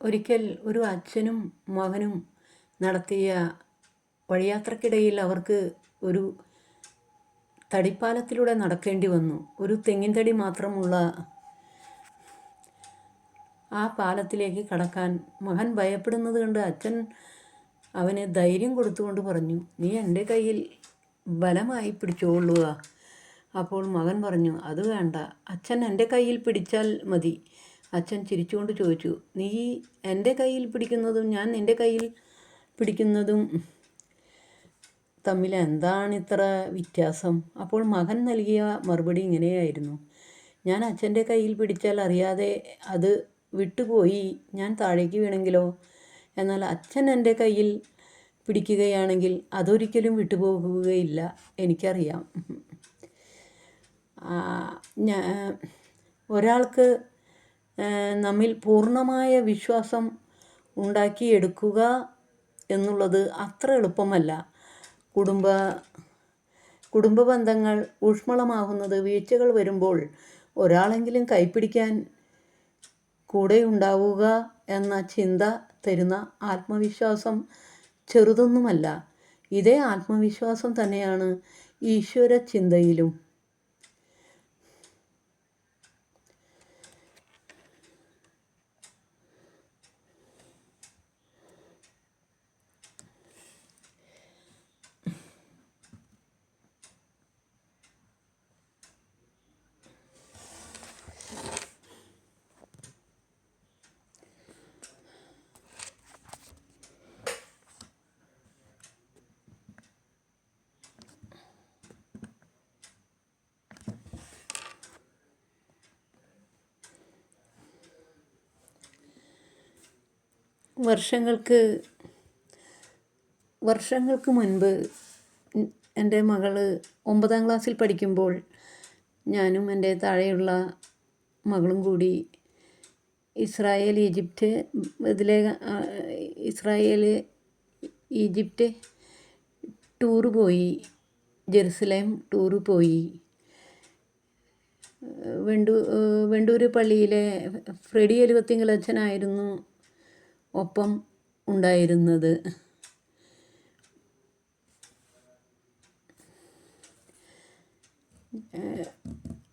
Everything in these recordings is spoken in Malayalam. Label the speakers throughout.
Speaker 1: ഒരിക്കൽ ഒരു അച്ഛനും മകനും നടത്തിയ വഴിയാത്രക്കിടയിൽ അവർക്ക് ഒരു തടിപ്പാലത്തിലൂടെ നടക്കേണ്ടി വന്നു. ഒരു തെങ്ങിൻ തടി മാത്രമുള്ള ആ പാലത്തിലേക്ക് കടക്കാൻ മകൻ ഭയപ്പെടുന്നത് കണ്ട് അച്ഛൻ അവന് ധൈര്യം കൊടുത്തുകൊണ്ട് പറഞ്ഞു നീ എന്റെ കയ്യിൽ ബലമായി പിടിച്ചോളുക അപ്പോൾ മകൻ പറഞ്ഞു അത് വേണ്ട. അച്ഛൻ എന്റെ കയ്യിൽ പിടിച്ചാൽ മതി. അച്ഛൻ ചിരിച്ചുകൊണ്ട് ചോദിച്ചു നീ എന്റെ കയ്യിൽ പിടിക്കുന്നതും ഞാൻ നിന്റെ കയ്യിൽ പിടിക്കുന്നതും തമ്മിൽ എന്താണ് ഇത്ര വ്യത്യാസം? അപ്പോൾ മകൻ നൽകിയ മറുപടി ഇങ്ങനെയായിരുന്നു ഞാൻ അച്ഛന്റെ കയ്യിൽ പിടിച്ചാൽ അറിയാതെ അത് വിട്ടുപോയി ഞാൻ താഴേക്ക് വീണെങ്കിലോ? എന്നാൽ അച്ഛൻ എന്റെ കയ്യിൽ പിടിക്കുകയാണെങ്കിൽ അതൊരിക്കലും വിട്ടുപോകുകയില്ല എനിക്കറിയാം. ഒരാൾക്ക് നമ്മിൽ പൂർണമായ വിശ്വാസം ഉണ്ടാക്കിയെടുക്കുക എന്നുള്ളത് അത്ര എളുപ്പമല്ല. കുടുംബ കുടുംബ ബന്ധങ്ങൾ ഊഷ്മളമാകുന്നത് വീഴ്ചകൾ വരുമ്പോൾ ഒരാളെങ്കിലും കൈപ്പിടിക്കാൻ കൂടെ ഉണ്ടാവുക എന്ന ചിന്ത തരുന്ന ആത്മവിശ്വാസം ചെറുതൊന്നുമല്ല. ഇതേ ആത്മവിശ്വാസം തന്നെയാണ് ഈശ്വര ചിന്തയിലും വർഷങ്ങൾക്ക് വർഷങ്ങൾക്ക് മുൻപ് എന്റെ മകൾ ഒമ്പതാം ക്ലാസ്സിൽ പഠിക്കുമ്പോൾ ഞാനും എന്റെ താഴെയുള്ള മകളും കൂടി ഇസ്രായേൽ ഈജിപ്റ്റ് ഇതിലെ ഇസ്രായേൽ ഈജിപ്റ്റ് ടൂറ് പോയി ജെറുസലേം ടൂറ് പോയി. വെണ്ടൂ വെണ്ടൂർ പള്ളിയിലെ ഫ്രെഡി എലുവത്തിങ്കൽ അച്ഛനായിരുന്നു ഒപ്പം ഉണ്ടായിരുന്നത്.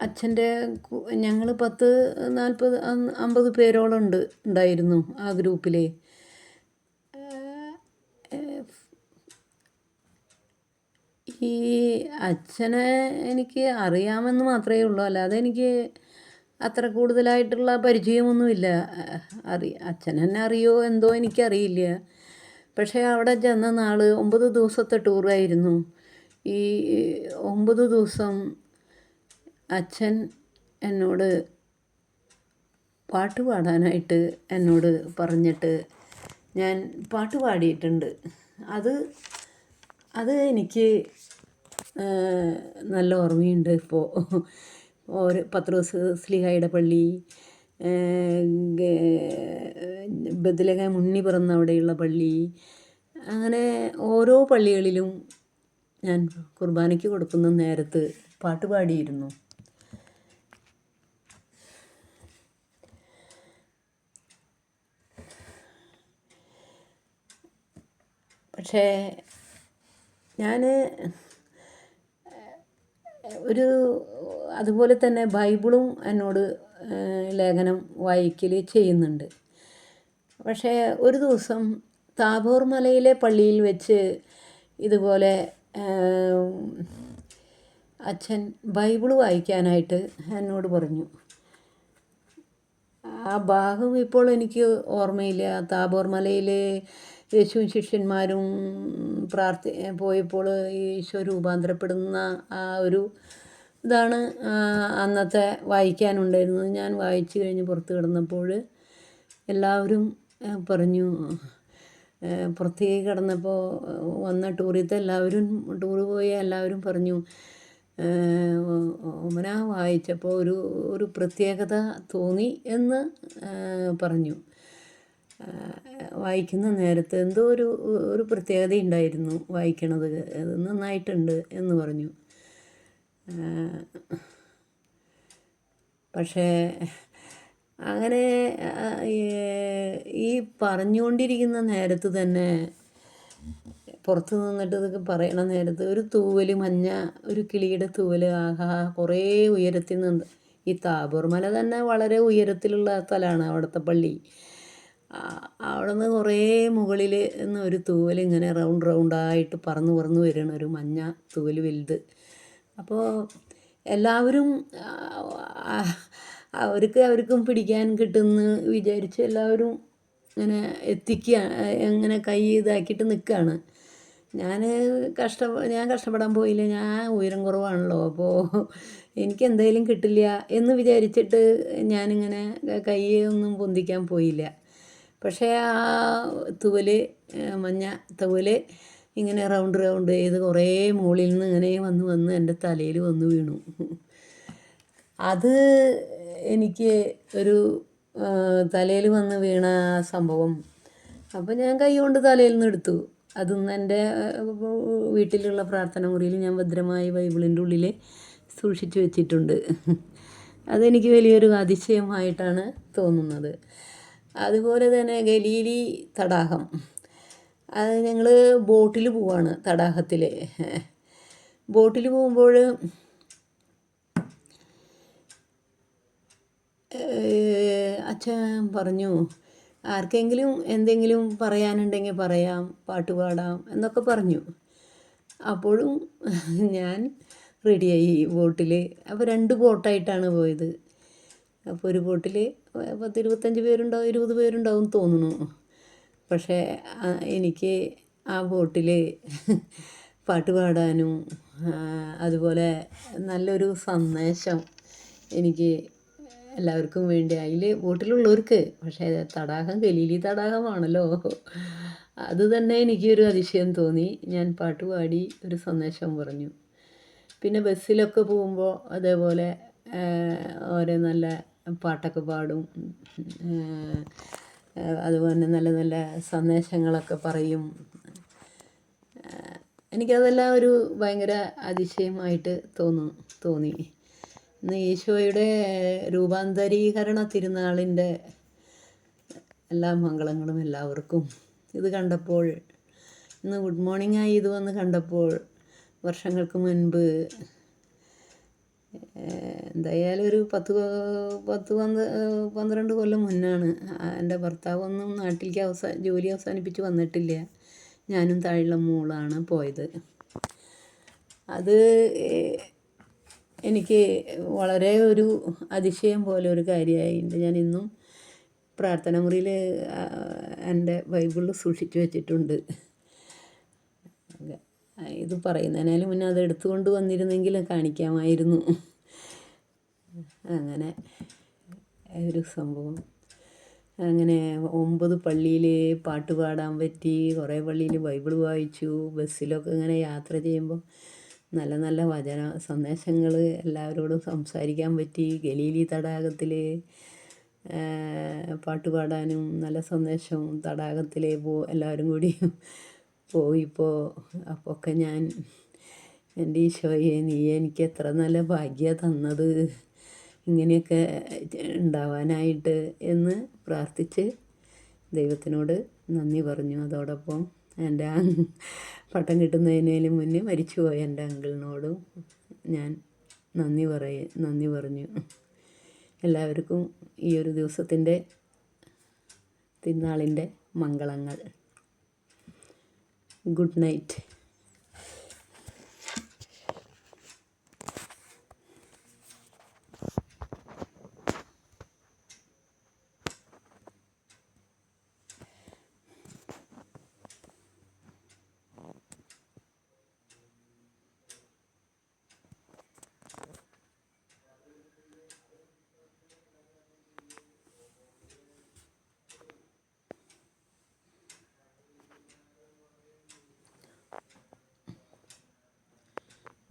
Speaker 1: അച്ഛന്റെ ഞങ്ങൾ പത്ത് നാൽപ്പത് അമ്പത് പേരോളം ഉണ്ട് ഉണ്ടായിരുന്നു ആ ഗ്രൂപ്പിൽ ഈ അച്ഛനെ എനിക്ക് അറിയാമെന്ന് മാത്രമേ ഉള്ളൂ. അല്ലാതെ എനിക്ക് അത്ര കൂടുതലായിട്ടുള്ള പരിചയമൊന്നുമില്ല. അറി അച്ഛൻ എന്നെ അറിയോ എന്തോ എനിക്കറിയില്ല. പക്ഷേ അവിടെ ചെന്ന നാൾ ഒമ്പത് ദിവസത്തെ ടൂറായിരുന്നു. ഈ ഒമ്പത് ദിവസം അച്ഛൻ എന്നോട് പാട്ട് പാടാനായിട്ട് എന്നോട് പറഞ്ഞിട്ട് ഞാൻ പാട്ട് പാടിയിട്ടുണ്ട്. അത് അത് എനിക്ക് നല്ല ഓർമ്മയുണ്ട് ഇപ്പോൾ ഓരോ പത്രോസ് സ്ലിഹായുടെ പള്ളി ബദലക മുണ്ണി പിറന്ന അവിടെയുള്ള പള്ളി അങ്ങനെ ഓരോ പള്ളികളിലും ഞാൻ കുർബാനയ്ക്ക് കൊടുക്കുന്ന നേരത്ത് പാട്ട് പാടിയിരുന്നു. പക്ഷേ ഞാൻ ഒരു അതുപോലെ തന്നെ ബൈബിളും എന്നോട് ലേഖനം വായിക്കൽ ചെയ്യുന്നുണ്ട്. പക്ഷേ ഒരു ദിവസം താബോർ മലയിലെ പള്ളിയിൽ വെച്ച് ഇതുപോലെ അച്ഛൻ ബൈബിൾ വായിക്കാനായിട്ട് എന്നോട് പറഞ്ഞു. ആ ഭാഗം ഇപ്പോൾ എനിക്ക് ഓർമ്മയില്ല. താബോർ മലയിൽ യേശുവും ശിഷ്യന്മാരും പ്രാർത്ഥി പോയപ്പോൾ ഈശോ രൂപാന്തരപ്പെടുന്ന ആ ഒരു ഇതാണ് അന്നത്തെ വായിക്കാനുണ്ടായിരുന്നത്. ഞാൻ വായിച്ചു കഴിഞ്ഞ് പുറത്ത് കിടന്നപ്പോൾ എല്ലാവരും പറഞ്ഞു പുറത്തേക്ക് കിടന്നപ്പോൾ വന്ന ടൂറിത്തെ എല്ലാവരും ടൂറ് പോയ എല്ലാവരും പറഞ്ഞു ഓമന വായിച്ചപ്പോൾ ഒരു ഒരു പ്രത്യേകത തോന്നി എന്ന് പറഞ്ഞു. വായിക്കുന്ന നേരത്ത് എന്തോ ഒരു ഒരു പ്രത്യേകത ഉണ്ടായിരുന്നു വായിക്കണത്. അത് നന്നായിട്ടുണ്ട് എന്ന് പറഞ്ഞു. പക്ഷേ അങ്ങനെ ഈ പറഞ്ഞുകൊണ്ടിരിക്കുന്ന നേരത്ത് തന്നെ പുറത്ത് നിന്നിട്ട് ഇതൊക്കെ പറയണ നേരത്ത് ഒരു തൂവൽ മഞ്ഞ ഒരു കിളിയുടെ തൂവൽ ആഹാ കുറേ ഉയരത്തിൽ നിന്ന്. ഈ താബോർ മല തന്നെ വളരെ ഉയരത്തിലുള്ള സ്ഥലമാണ് അവിടുത്തെ പള്ളി. അവിടെ നിന്ന് കുറേ മുകളിൽ നിന്ന് ഒരു തൂവൽ ഇങ്ങനെ റൗണ്ട് റൗണ്ടായിട്ട് പറന്ന് പറന്ന് വരണ ഒരു മഞ്ഞ തൂവൽ വലുത്. അപ്പോൾ എല്ലാവരും അവർക്ക് അവർക്കും പിടിക്കാൻ കിട്ടുമെന്ന് വിചാരിച്ച് എല്ലാവരും ഇങ്ങനെ എത്തിക്കുക ഇങ്ങനെ കൈ ഇതാക്കിയിട്ട് നിൽക്കുകയാണ് ഞാൻ കഷ്ട ഞാൻ കഷ്ടപ്പെടാൻ പോയില്ല. ഞാൻ ഉയരം കുറവാണല്ലോ. അപ്പോൾ എനിക്ക് എന്തായാലും കിട്ടില്ല എന്ന് വിചാരിച്ചിട്ട് ഞാനിങ്ങനെ കൈ ഒന്നും പൊന്തിക്കാൻ പോയില്ല. പക്ഷേ ആ തുവൽ മഞ്ഞ തൂവൽ ഇങ്ങനെ റൗണ്ട് റൗണ്ട് ചെയ്ത് കുറേ മുകളിൽ നിന്ന് ഇങ്ങനെ വന്ന് വന്ന് എന്റെ തലയിൽ വന്ന് വീണു. അത് എനിക്ക് ഒരു തലയിൽ വന്ന് വീണ സംഭവം അപ്പോൾ ഞാൻ കൈ കൊണ്ട് തലയിൽ നിന്ന് എടുത്തു. അതൊന്ന് എന്റെ വീട്ടിലുള്ള പ്രാർത്ഥന മുറിയിൽ ഞാൻ ഭദ്രമായി ബൈബിളിന്റെ ഉള്ളിൽ സൂക്ഷിച്ചു വെച്ചിട്ടുണ്ട്. അതെനിക്ക് വലിയൊരു അതിശയമായിട്ടാണ് തോന്നുന്നത്. അതുപോലെ തന്നെ ഗലീലി തടാകം. അത് ഞങ്ങൾ ബോട്ടിൽ പോവാണ് തടാകത്തിൽ ബോട്ടിൽ പോകുമ്പോൾ അച്ഛൻ പറഞ്ഞു ആർക്കെങ്കിലും എന്തെങ്കിലും പറയാനുണ്ടെങ്കിൽ പറയാം പാട്ട് പാടാം എന്നൊക്കെ പറഞ്ഞു. അപ്പോഴും ഞാൻ റെഡിയായി ബോട്ടിൽ അപ്പോൾ രണ്ട് ബോട്ടായിട്ടാണ് പോയത്. അപ്പോൾ ഒരു ബോട്ടിൽ പത്ത് ഇരുപത്തഞ്ച് പേരുണ്ടാവും ഇരുപത് പേരുണ്ടാവും തോന്നുന്നു. പക്ഷേ എനിക്ക് ആ ബോട്ടിൽ പാട്ട് പാടാനും അതുപോലെ നല്ലൊരു സന്ദേശം എനിക്ക് എല്ലാവർക്കും വേണ്ടി. അതിൽ ബോട്ടിലുള്ളവർക്ക് പക്ഷേ തടാകം ഗലീലി തടാകമാണല്ലോ. അത് തന്നെ എനിക്കൊരു അതിശയം തോന്നി. ഞാൻ പാട്ട് പാടി ഒരു സന്ദേശം പറഞ്ഞു. പിന്നെ ബസ്സിലൊക്കെ പോകുമ്പോൾ അതേപോലെ ഓരോ നല്ല പാട്ടൊക്കെ പാടും. അതുപോലെ നല്ല നല്ല സന്ദേശങ്ങളൊക്കെ പറയും. എനിക്കതെല്ലാം ഒരു ഭയങ്കര അതിശയമായിട്ട് തോന്നു തോന്നി. ഇന്ന് ഈശോയുടെ രൂപാന്തരീകരണ തിരുനാളിന്റെ എല്ലാ മംഗളങ്ങളും എല്ലാവർക്കും. ഇത് കണ്ടപ്പോൾ ഇന്ന് ഗുഡ് മോർണിംഗ് ആയി ഇത് വന്ന് കണ്ടപ്പോൾ വർഷങ്ങൾക്ക് മുൻപ് എന്തായാലും ഒരു പത്ത് പത്ത് പന്ത് പന്ത്രണ്ട് കൊല്ലം മുന്നാണ്. എന്റെ ഭർത്താവൊന്നും നാട്ടിലേക്ക് അവസാ ജോലി അവസാനിപ്പിച്ച് വന്നിട്ടില്ല. ഞാനും താഴെയുള്ള മോളാണ് പോയത്. അത് എനിക്ക് വളരെ ഒരു അതിശയം പോലെ ഒരു കാര്യമായിട്ടുണ്ട് ഞാൻ ഇന്നും പ്രാർത്ഥന മുറിയിൽ എന്റെ ബൈബിളിൽ സൂക്ഷിച്ചു വെച്ചിട്ടുണ്ട്. ഇത് പറയുന്നതിനാലും മുന്നേ അത് എടുത്തുകൊണ്ട് വന്നിരുന്നെങ്കിൽ കാണിക്കാമായിരുന്നു. അങ്ങനെ ഒരു സംഭവം. അങ്ങനെ ഒമ്പത് പള്ളിയിൽ പാട്ട് പാടാൻ പറ്റി കുറേ പള്ളിയിൽ ബൈബിൾ വായിച്ചു ബസ്സിലൊക്കെ ഇങ്ങനെ യാത്ര ചെയ്യുമ്പോൾ നല്ല നല്ല വചന സന്ദേശങ്ങൾ എല്ലാവരോടും സംസാരിക്കാൻ പറ്റി. ഗലീലി തടാകത്തിൽ പാട്ട് പാടാനും നല്ല സന്ദേശം തടാകത്തിലേ പോ എല്ലാവരും കൂടി പോയിപ്പോൾ അപ്പോൾ ഒക്കെ ഞാൻ എന്റെ ഈശോയെ നീ എനിക്ക് എത്ര നല്ല ഭാഗ്യ തന്നത്. ഇങ്ങനെയൊക്കെ ഉണ്ടാവാനായിട്ട് എന്ന് പ്രാർത്ഥിച്ച് ദൈവത്തിനോട് നന്ദി പറഞ്ഞു. അതോടൊപ്പം എന്റെ പട്ടം കിട്ടുന്നതിനേലും മുന്നേ മരിച്ചുപോയ എന്റെ അങ്കിളിനോടും ഞാൻ നന്ദി പറയ നന്ദി പറഞ്ഞു. എല്ലാവർക്കും ഈ ഒരു ദിവസത്തിന്റെ തിന്നാളിന്റെ മംഗളങ്ങൾ. Good night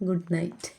Speaker 1: good night